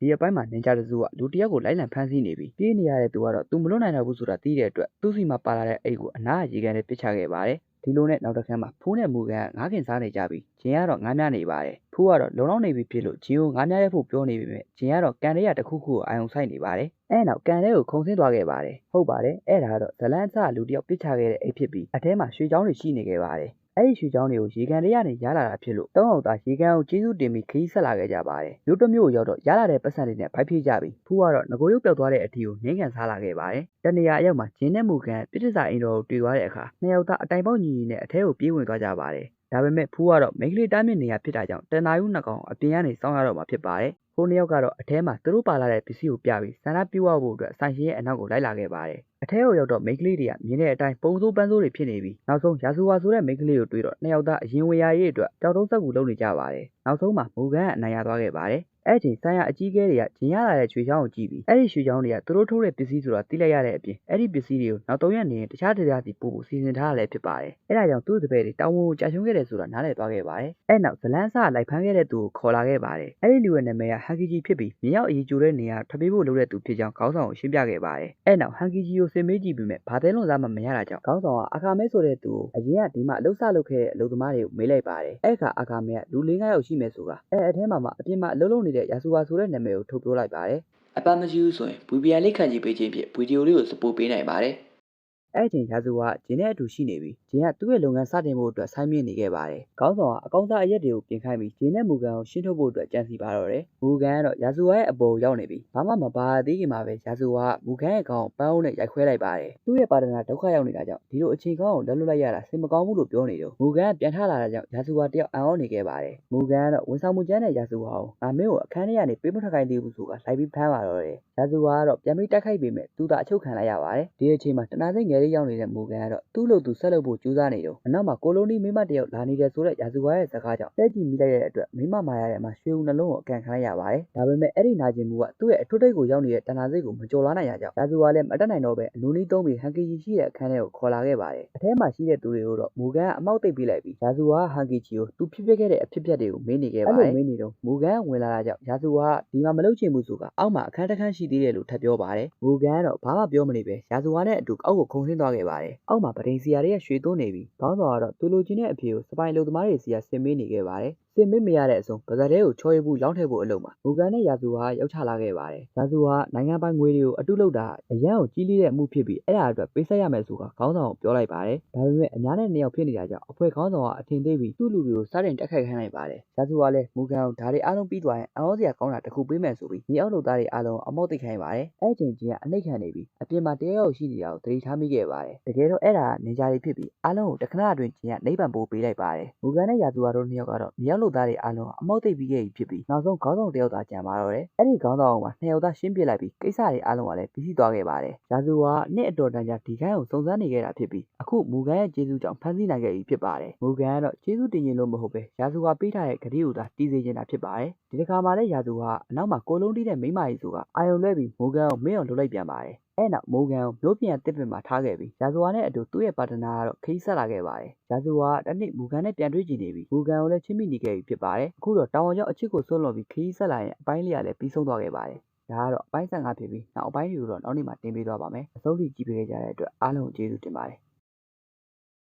ဒီအပိုင်းမှာနင်ဂျာတစုကလူတစ်ယောက်ကိုလိုက်လံဖမ်းဆီးနေပြီးပြေးနေရတဲ့သူကတော့သူမလွတ်နိုင်တော့ဘူးဆိုတာသိတဲ့အတွက်သူ့စီမှာပါလာတဲ့အိတ်ကိုအနားရေကန်နဲ့ပစ်ချခဲ့ပါတယ်ဒီလိုနဲ့နောက်တစ်ခါမှဖူးနဲ့မူကန်ကငားခင်စားနေကြပြီးဂျင်ကတော့ငားများနေပါတယ်ဖူးကတော့လုံလောက်နေပြီဖြစ်လို့ဂျင်ကိုငားများရဲဖို့ပြောနေပေမဲ့ဂျင်ကတော့ကန်ရဲရတစ်ခုခုကိုအာယုံဆိုင်နေပါတယ်အဲ့နောက်ကန်ရဲကိုခုံဆင်းသွားခဲ့ပါတယ်ဟုတ်ပါတယ်အဲ့ဒါကတော့ဇလန်းအစလူတစ်ယောက်ပစ်ချခဲ့တဲ့အိတ်ဖြစ်ပြီးအထဲမှာရွှေချောင်းတွေရှိနေခဲ့ပါတယ် အဲ့ဒီရွှေချောင်းတွေကိုရေကန်တွေကနေရလာတာဖြစ်လို့တောင်းအောင်သားရေကန်ကိုကျေးဇူးတင်ပြီးခရီးဆက်လာခဲ့ကြပါတယ်မြို့တစ်မြို့ကိုရောက်တော့ရလာတဲ့ပတ်စံတွေနဲ့ဖိုက်ပြေးကြပြီးဖူးကတော့ငကိုရုပ်ပြောက်သွားတဲ့အထီကိုငင်းကန်စားလာခဲ့ပါတယ်တနေရာအရောက်မှာဂျင်းနဲ့မူကန်ပြစ်တစ္ဆာအင်တော်ကိုတွေ့သွားတဲ့အခါနှစ်ယောက်သားအတိုင်ပေါက်ညီညီနဲ့အထဲကိုပြေးဝင်သွားကြပါတယ်ဒါပေမဲ့ဖူးကတော့မိန်းကလေးတားမြစ်နေရဖြစ်တာကြောင့်တနာယူနှစ်ကောင်အပြင်ကနေစောင်းရတော့မှာဖြစ်ပါတယ်။ ဟိုနှစ်ယောက်ကတော့အထဲမှာသူတို့ပါလာတဲ့ပစ္စည်းကိုပြပြီးဆန္ဒပြုတ်ဖို့အတွက်ဆိုင်ရှင်ရဲ့အနောက်ကိုလိုက်လာခဲ့ပါတယ်။အထဲကိုရောက်တော့မိန်းကလေးတွေကမြင်တဲ့အတိုင်းပုံစိုးပန်းစိုးတွေဖြစ်နေပြီးနောက်ဆုံးရာဇူဝါဆိုတဲ့မိန်းကလေးကိုတွေ့တော့နှစ်ယောက်သားအရင်ဝေရာရေးအတွက်ကြောက်တုံးဆက်ကူလုပ်နေကြပါတယ်။နောက်ဆုံးမှာမူကန်ကအနိုင်ရသွားခဲ့ပါတယ်။ အဲ့ဒီဆိုင်ရအကြီးကဲတွေကဂျင်ရလာတဲ့ရွှေချောင်းကိုကြည့်ပြီးအဲ့ဒီရွှေချောင်းတွေကသူတို့ထိုးတဲ့ပစ္စည်းဆိုတာသိလိုက်ရတဲ့အပြင်အဲ့ဒီပစ္စည်းတွေကိုနောက်၃ရက်နေရင်တခြားတရားစီပို့ဖို့စီစဉ်ထားရလဲဖြစ်ပါတယ်။အဲ့ဒါကြောင့်သူ့တပည့်တွေတောင်းဝန်ကိုကြာရှုံးခဲ့တယ်ဆိုတာနားလည်သွားခဲ့ပါတယ်။အဲ့နောက်ဇလန်းဆလိုက်ဖမ်းခဲ့တဲ့သူကိုခေါ်လာခဲ့ပါတယ်။အဲ့ဒီလူရဲ့နာမည်ကဟန်ကီဂျီဖြစ်ပြီးမြေရောက်အရေးကြိုတဲ့နေရာထပ်ပေးဖို့လုပ်တဲ့သူဖြစ်ကြောင်းခေါင်းဆောင်ကိုရှင်းပြခဲ့ပါတယ်။အဲ့နောက်ဟန်ကီဂျီကိုစင်မေးကြည့်ပြီးမြဲဘာသေးလွန်စားမှမရတာကြောင့်ခေါင်းဆောင်ကအခါမဲဆိုတဲ့သူကိုအရင်ကဒီမှာအလုပ်ဆလုပ်ခဲ့တဲ့အလုပ်သမားတွေကိုမေးလိုက်ပါတယ်။အဲ့ခါအခါမဲကလူ၄၅ယောက်ရှိမယ်ဆိုတာအဲ့အထဲမှာမှအပြင်မှာအလုပ်လုပ်နေတဲ့ရာဆူဝါဆိုတဲ့နာမည်ကိုထုတ်ပြောလိုက်ပါတယ်အပန်းမရှိဘူးဆိုရင် VPN လေးခံကြည့်ပေးခြင်းဖြင့်ဗီဒီယိုလေးကိုစပို့ပေးနိုင်ပါတယ်။ အဲ့ချိန်ရာဇူကဂျင်းနဲ့အတူရှိနေပြီးဂျင်းကသူ့ရဲ့လုပ်ငန်းစတင်ဖို့အတွက်ဆိုင်းမြင့်နေခဲ့ပါတယ်။ခေါင်းဆောင်ကအကောင်းစားအရက်တွေကိုပြင်ခိုင်းပြီးဂျင်းနဲ့မူကန်ကိုရှင်းထုတ်ဖို့အတွက်ကြံစီပါတော့တယ်။မူကန်ကတော့ရာဇူရဲ့အပေါ်ကိုရောက်နေပြီးဘာမှမပါသေးခင်မှာပဲရာဇူကမူကန်ရဲ့ခေါင်းကိုပန်းအုပ်နဲ့ရိုက်ခွဲလိုက်ပါတယ်။သူ့ရဲ့ပါတနာဒုက္ခရောက်နေတာကြောင့်ဒီလိုအချိန်ကောင်းကိုလက်လွတ်လိုက်ရတာစိတ်မကောင်းဘူးလို့ပြောနေတော့မူကန်ကပြန်ထလာတာကြောင့်ရာဇူကတယောက်အံ့ဩနေခဲ့ပါတယ်။မူကန်ကတော့ဝန်ဆောင်မှုကျန်းတဲ့ရာဇူဟာကိုငါမင်းကိုအခန်းထဲကနေပေးမထွက်ခိုင်းသေးဘူးဆိုတာလိုက်ပြီးဖမ်းပါတော့တယ်။ရာဇူကတော့ပြန်ပြီးတိုက်ခိုက်ပေမဲ့သူသာအချုပ်ခံလိုက်ရပါတယ်။ဒီအချိန်မှာတနာစိတ်ငယ်လေးရောက်နေတဲ့မူကန်ကတော့သူ့လိုသူဆက်လုပ်ဖို့ကြိုးစားနေတော့အနောက်မှာကိုလိုနီမိမတယောက်လာနေတယ်ဆိုတဲ့ရာဇူဝါရဲ့စကားကြောင့်တဲ့ကြည့်မိလိုက်တဲ့အတွက်မိမမာရရဲ့မှာရွှေဦးနှလုံးကိုအကန်ခံလိုက်ရပါတယ်။ဒါပေမဲ့အဲ့ဒီနာကျင်မှုကသူ့ရဲ့အထွတ်ထိပ်ကိုရောက်နေတဲ့တနာစိတ်ကိုမကြော်လွှားနိုင်ရကြောင်းရာဇူဝါလည်းမတက်နိုင်တော့ပဲအလူနီးသုံးပြီးဟန်ကီဂျီရှိတဲ့အခန်းထဲကိုခေါ်လာခဲ့ပါတယ်။အထဲမှာရှိတဲ့သူတွေကိုတော့မူကန်ကအမောက်သိပ်ပေးလိုက်ပြီးရာဇူဝါဟန်ကီဂျီကိုသူဖြစ်ဖြစ်ခဲ့တဲ့အဖြစ်အပျက်တွေကိုမေးနေခဲ့ပါတယ်။အဲ့လိုမေးနေတော့မူကန်ဝင်လာတာကြောင့်ရာဇူဝါကဒီမှာမလုပ်ချင်ဘူးဆိုကအောက်မှာအခန်းတစ်ခန်းရှိသေးတယ်လို့ထပ်ပြောပါတယ်။မူကန်ကတော့ဘာမှပြောမနေပဲရာဇူဝါနဲ့အတူအောက်ကိုခုန်ဆင်းသွားခဲ့ပါတယ်။အောက်မှာပဒိန်စီယာရဲ့ရွှေသွန်းနေပြီးဘောင်းတော်ကတော့သူလိုချင်တဲ့အဖြေကိုစပိုင်လူသမားတွေစီကဆင်မေးနေခဲ့ပါတယ်။စင်မေးမရတဲ့အစုံဗဇက်တဲကိုချော်ရည်ဘူးရောင်းထည့်ဖို့အလုပ်မှာမူကန်နဲ့ရာဇူဟာရောက်ချလာခဲ့ပါတယ်။ရာဇူဟာနိုင်ငံပိုင်ငွေတွေကိုအတုလုပ်တာအရန်ကိုကြီးလေးတဲ့အမှုဖြစ်ပြီးအဲ့ဒါအတွက်ပေးဆက်ရမယ်ဆိုတာခေါင်းဆောင်ကိုပြောလိုက်ပါတယ်။ဒါပေမဲ့အများနဲ့နှစ်ယောက်ဖြစ်နေတာကြောင့်အဖွဲ့ခေါင်းဆောင်ကအထင်သေးပြီးသူ့လူတွေကိုစတင်တက်ခိုက်ခိုင်းလိုက်ပါတယ်။ရာဇူဟာလည်းမူကန်ကိုဒါတွေအားလုံးပြီးသွားရင်အဟောစရာကောင်းတာတစ်ခုပေးမယ်ဆိုပြီးမြေအောက်လုပ်သားတွေအားလုံးအမော့သိခိုင်းပါတယ်။အဲ့ချိန်ချင်းကအနှိတ်ခံနေပြီးအပြင်မှာတရားရောက်ရှိနေတာကိုသတိထားမိခဲ့ပါတယ်။တကယ်တော့အဲ့ဒါကနေကြတွေဖြစ်ပြီးအားလုံးကိုတခဏအတွင်းချင်းကနိဗ္ဗာန်ပို့ပေးလိုက်ပါတယ်။မူကန်နဲ့ရာဇူဟာတို့နှစ်ယောက်ကတော့မြေအောက်လုပ်သားတွေအားလုံးအမော့သိပြီးခဲ့ပြီဖြစ်ပြီးနောက်ဆုံးခေါင်းဆောင်တစ်ယောက်သာကြံပါတော့တယ်။အဲ့ဒီခေါင်းဆောင်ကနှစ်ယောက်သားရှင်းပြလိုက်ပြီးကိစ္စတွေအားလုံးကလည်းပြီးစီးသွားခဲ့ပါတယ်။ရာဇူဟာနှစ်အတော်တန်ကြာဒီခိုင်းကိုစုံစမ်းနေခဲ့တာဖြစ်ပြီးအခုမူကန်ရဲ့ကျေးဇူးကြောင့်ဖမ်းဆီးနိုင်ခဲ့ပြီဖြစ်ပါတယ်။မူကန်ကတော့ကျေးဇူးတင်ရင်လို့မဟုတ်ပဲရာဇူဟာပေးထားတဲ့ဂတိကိုသာတီးစေချင်တာဖြစ်ပါတယ်။ဒီတစ်ခါမှလည်းရာဇူဟာအနောက်မှာကိုလုံးတီးတဲ့မိမကြီးဆိုတာအာယုံလွဲပြီးမူကန်ကိုမင်းအောင်လုပ်လိုက်ပြန်ပါတယ်။ အဲ့နောက်မိုးကန်ကိုမျိုးပြန်တစ်ပင်မှာထားခဲ့ပြီးရာဇဝါနဲ့အတူသူ့ရဲ့ပါတနာကတော့ခရီးဆက်လာခဲ့ပါတယ်။ရာဇဝါကတနေ့မူကန်နဲ့ပြန်တွေ့ကြည့်နေပြီးမူကန်ကိုလည်းချင်းမိနေခဲ့ပြီဖြစ်ပါတယ်။အခုတော့တောင်အောင်ကျောင်းအချစ်ကိုဆွတ်လွန်ပြီးခရီးဆက်လာရင်အပိုင်းလေးကလည်းပြီးဆုံးသွားခဲ့ပါတယ်။ဒါကတော့အပိုင်း15ဖြစ်ပြီးနောက်အပိုင်းတွေကိုတော့နောက်နေ့မှတင်ပေးသွားပါမယ်။အဆုံးထိကြည့်ပေးကြတဲ့အတွက်အားလုံးကိုကျေးဇူးတင်ပါတယ်